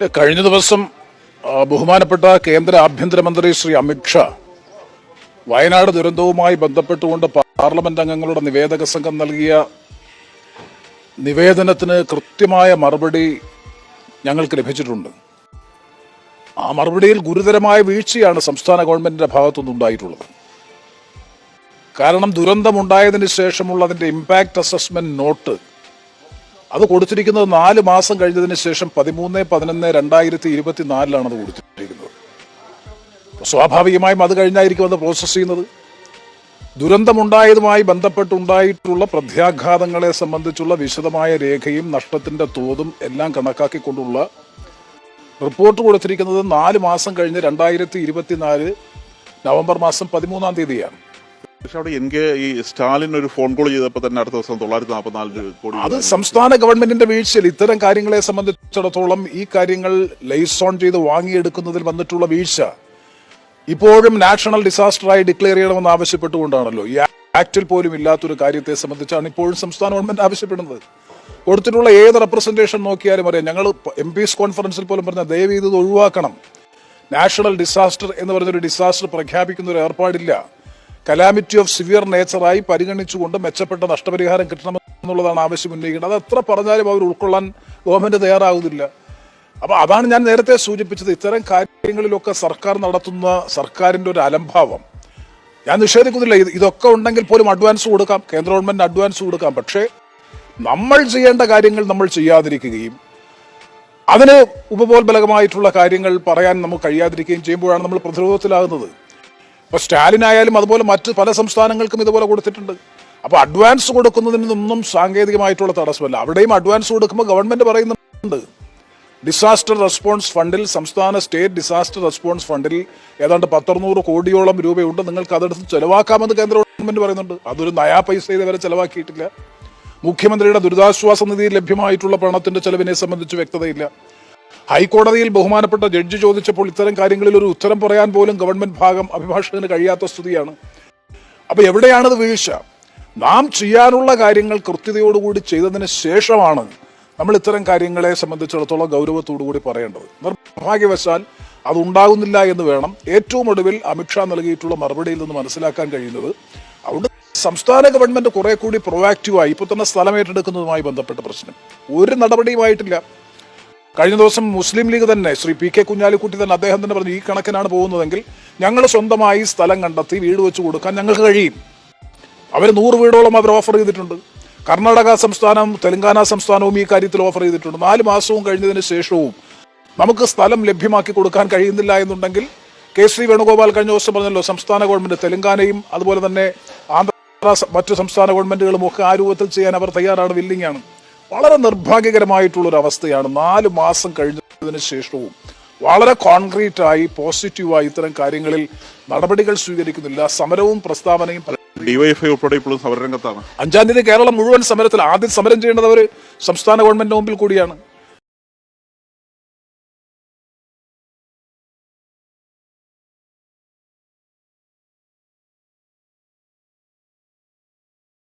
കഴിഞ്ഞ ദിവസം ബഹുമാനപ്പെട്ട കേന്ദ്ര ആഭ്യന്തരമന്ത്രി ശ്രീ അമിത്ഷാ വയനാട് ദുരന്തവുമായി ബന്ധപ്പെട്ടുകൊണ്ട് പാർലമെന്റ് അംഗങ്ങളുടെ നിവേദക സംഘം നൽകിയ നിവേദനത്തിന് കൃത്യമായ മറുപടി ഞങ്ങൾക്ക് ലഭിച്ചിട്ടുണ്ട്. ആ മറുപടിയിൽ ഗുരുതരമായ വീഴ്ചയാണ് സംസ്ഥാന ഗവൺമെന്റിന്റെ ഭാഗത്തുനിന്ന് ഉണ്ടായിട്ടുള്ളത്. കാരണം ദുരന്തമുണ്ടായതിനു ശേഷമുള്ള അതിന്റെ ഇമ്പാക്ട് അസസ്മെന്റ് നോട്ട് അത് കൊടുത്തിരിക്കുന്നത് നാല് മാസം കഴിഞ്ഞതിന് ശേഷം പതിമൂന്ന് പതിനൊന്ന് രണ്ടായിരത്തി ഇരുപത്തി നാലിലാണ് അത് കൊടുത്തിരിക്കുന്നത്. സ്വാഭാവികമായും അത് കഴിഞ്ഞായിരിക്കും അത് പ്രോസസ്സ് ചെയ്യുന്നത്. ദുരന്തമുണ്ടായതുമായി ബന്ധപ്പെട്ടുണ്ടായിട്ടുള്ള പ്രത്യാഘാതങ്ങളെ സംബന്ധിച്ചുള്ള വിശദമായ രേഖയും നഷ്ടത്തിന്റെ തോതും എല്ലാം കണക്കാക്കിക്കൊണ്ടുള്ള റിപ്പോർട്ട് കൊടുത്തിരിക്കുന്നത് നാല് മാസം കഴിഞ്ഞ് രണ്ടായിരത്തി ഇരുപത്തിനാല് നവംബർ മാസം പതിമൂന്നാം തീയതിയാണ്. പക്ഷെ അവിടെ എനിക്ക് ഈ സ്റ്റാലിൻ ഒരു ഫോൺ കോൾ ചെയ്തപ്പോൾ തന്നെ അടുത്ത ദിവസം തൊള്ളായിരത്തി നാൽപ്പത്തിനാല് കോടി അത് സംസ്ഥാന ഗവൺമെന്റിന്റെ വീഴ്ചയിൽ ഇത്തരം കാര്യങ്ങളെ സംബന്ധിച്ചിടത്തോളം ഈ കാര്യങ്ങൾ ലൈസോൺ ചെയ്ത് വാങ്ങിയെടുക്കുന്നതിൽ വന്നിട്ടുള്ള വീഴ്ച ഇപ്പോഴും നാഷണൽ ഡിസാസ്റ്ററായി ഡിക്ലെയർ ചെയ്യണമെന്ന് ആവശ്യപ്പെട്ടുകൊണ്ടാണല്ലോ. ഈ ആക്ടിൽ പോലും ഇല്ലാത്തൊരു കാര്യത്തെ സംബന്ധിച്ചാണ് ഇപ്പോഴും സംസ്ഥാന ഗവൺമെന്റ് ആവശ്യപ്പെടുന്നത്. കൊടുത്തിട്ടുള്ള ഏത് റെപ്രസെന്റേഷൻ നോക്കിയാലും അറിയാം. ഞങ്ങൾ എം പീസ് കോൺഫറൻസിൽ പോലും പറഞ്ഞ ദയവ് ഇത് ഒഴിവാക്കണം. നാഷണൽ ഡിസാസ്റ്റർ എന്ന് പറഞ്ഞൊരു ഡിസാസ്റ്റർ പ്രഖ്യാപിക്കുന്ന ഒരു ഏർപ്പാടില്ല. കലാമിറ്റി ഓഫ് സിവിയർ നേച്ചറായി പരിഗണിച്ചുകൊണ്ട് മെച്ചപ്പെട്ട നഷ്ടപരിഹാരം കിട്ടണമെന്നുള്ളതാണ് ആവശ്യം ഉന്നയിക്കുന്നത് അത് എത്ര പറഞ്ഞാലും അവർ ഉൾക്കൊള്ളാൻ ഗവൺമെന്റ് തയ്യാറാകുന്നില്ല അപ്പൊ അതാണ് ഞാൻ നേരത്തെ സൂചിപ്പിച്ചത്. ഇത്തരം കാര്യങ്ങളിലൊക്കെ സർക്കാർ നടത്തുന്ന സർക്കാരിന്റെ ഒരു അലംഭാവം. ഞാൻ നിഷേധിക്കുന്നില്ല. ഇതൊക്കെ ഉണ്ടെങ്കിൽ പോലും അഡ്വാൻസ് കൊടുക്കാം. കേന്ദ്ര ഗവൺമെന്റ് അഡ്വാൻസ് കൊടുക്കാം. പക്ഷേ നമ്മൾ ചെയ്യേണ്ട കാര്യങ്ങൾ നമ്മൾ ചെയ്യാതിരിക്കുകയും അതിന് ഉപബോധബലകമായിട്ടുള്ള കാര്യങ്ങൾ പറയാൻ നമുക്ക് കഴിയാതിരിക്കുകയും ചെയ്യുമ്പോഴാണ് നമ്മൾ പ്രതിരോധത്തിലാകുന്നത്. ഇപ്പൊ സ്റ്റാലിനായാലും അതുപോലെ മറ്റ് പല സംസ്ഥാനങ്ങൾക്കും ഇതുപോലെ കൊടുത്തിട്ടുണ്ട്. അപ്പോൾ അഡ്വാൻസ് കൊടുക്കുന്നതിനൊന്നും സാങ്കേതികമായിട്ടുള്ള തടസ്സമല്ല. അവിടെയും അഡ്വാൻസ് കൊടുക്കുമ്പോൾ ഗവൺമെന്റ് പറയുന്നുണ്ട്. ഡിസാസ്റ്റർ റെസ്പോൺസ് ഫണ്ടിൽ സംസ്ഥാന സ്റ്റേറ്റ് ഡിസാസ്റ്റർ റെസ്പോൺസ് ഫണ്ടിൽ ഏതാണ്ട് പത്തറുന്നൂറ് കോടിയോളം രൂപയുണ്ട്. നിങ്ങൾക്ക് അതെടുത്ത് ചെലവാക്കാമെന്ന് കേന്ദ്ര ഗവൺമെന്റ് പറയുന്നുണ്ട്. അതൊരു നയാ പൈസ ഇതുവരെ ചെലവാക്കിയിട്ടില്ല. മുഖ്യമന്ത്രിയുടെ ദുരിതാശ്വാസ നിധിയിൽ ലഭ്യമായിട്ടുള്ള പണത്തിന്റെ ചെലവിനെ സംബന്ധിച്ച് വ്യക്തതയില്ല. ഹൈക്കോടതിയിൽ ബഹുമാനപ്പെട്ട ജഡ്ജി ചോദിച്ചപ്പോൾ ഇത്തരം കാര്യങ്ങളിൽ ഒരു ഉത്തരം പറയാൻ പോലും ഗവൺമെന്റ് ഭാഗം അഭിഭാഷകന് കഴിയാത്ത സ്ഥിതിയാണ്. അപ്പൊ എവിടെയാണത് വീഴ്ച? നാം ചെയ്യാനുള്ള കാര്യങ്ങൾ കൃത്യതയോടുകൂടി ചെയ്തതിന് ശേഷമാണ് നമ്മൾ ഇത്തരം കാര്യങ്ങളെ സംബന്ധിച്ചിടത്തോളം ഗൗരവത്തോടു കൂടി പറയേണ്ടത്. നിർഭാഗ്യവശാൽ അതുണ്ടാകുന്നില്ല എന്ന് വേണം ഏറ്റവും ഒടുവിൽ അമിത്ഷാ നൽകിയിട്ടുള്ള മറുപടിയിൽ നിന്ന് മനസ്സിലാക്കാൻ കഴിയുന്നത്. അതുകൊണ്ട് സംസ്ഥാന ഗവൺമെന്റ് കുറെ കൂടി പ്രൊവാക്റ്റീവായി ഇപ്പൊ തന്നെ സ്ഥലം ഏറ്റെടുക്കുന്നതുമായി ബന്ധപ്പെട്ട പ്രശ്നം. ഒരു നടപടിയുമായിട്ടില്ല. കഴിഞ്ഞ ദിവസം മുസ്ലിം ലീഗ് തന്നെ ശ്രീ പി കെ കുഞ്ഞാലിക്കുട്ടി തന്നെ അദ്ദേഹം തന്നെ പറഞ്ഞു ഈ കണക്കിനാണ് പോകുന്നതെങ്കിൽ ഞങ്ങൾ സ്വന്തമായി സ്ഥലം കണ്ടെത്തി വീട് വെച്ച് കൊടുക്കാൻ ഞങ്ങൾക്ക് കഴിയും. അവർ നൂറ് വീടോളം അവർ ഓഫർ ചെയ്തിട്ടുണ്ട്. കർണാടക സംസ്ഥാനം തെലങ്കാന സംസ്ഥാനവും ഈ കാര്യത്തിൽ ഓഫർ ചെയ്തിട്ടുണ്ട്. നാല് മാസവും കഴിഞ്ഞതിന് ശേഷവും നമുക്ക് സ്ഥലം ലഭ്യമാക്കി കൊടുക്കാൻ കഴിയുന്നില്ല എന്നുണ്ടെങ്കിൽ കെ ശ്രീ വേണുഗോപാൽ കഴിഞ്ഞ ദിവസം പറഞ്ഞല്ലോ സംസ്ഥാന ഗവൺമെന്റ് തെലങ്കാനയും അതുപോലെ തന്നെ ആന്ധ്ര മറ്റു സംസ്ഥാന ഗവൺമെന്റുകളും ഒക്കെ ആ രൂപത്തിൽ ചെയ്യാൻ അവർ തയ്യാറാണ് വില്ലിംഗ് ആണ്. വളരെ നിർഭാഗ്യകരമായിട്ടുള്ള ഒരു അവസ്ഥയാണ് നാല് മാസം കഴിഞ്ഞതിന് ശേഷവും. വളരെ കോൺക്രീറ്റ് ആയി പോസിറ്റീവായി ഇത്തരം കാര്യങ്ങളിൽ നടപടികൾ സ്വീകരിക്കുന്നില്ല. സമരവും പ്രസ്താവനയും ഡിവൈഎഫ്ഐ ഉൾപ്പെടെ ഇപ്പോഴും സമരരംഗത്താണ്. അഞ്ചാം തീയതി കേരളം മുഴുവൻ സമരത്തിൽ ആദ്യം സമരം ചെയ്യേണ്ടത് അവർ സംസ്ഥാന ഗവൺമെന്റിന് മുമ്പിൽ കൂടിയാണ്.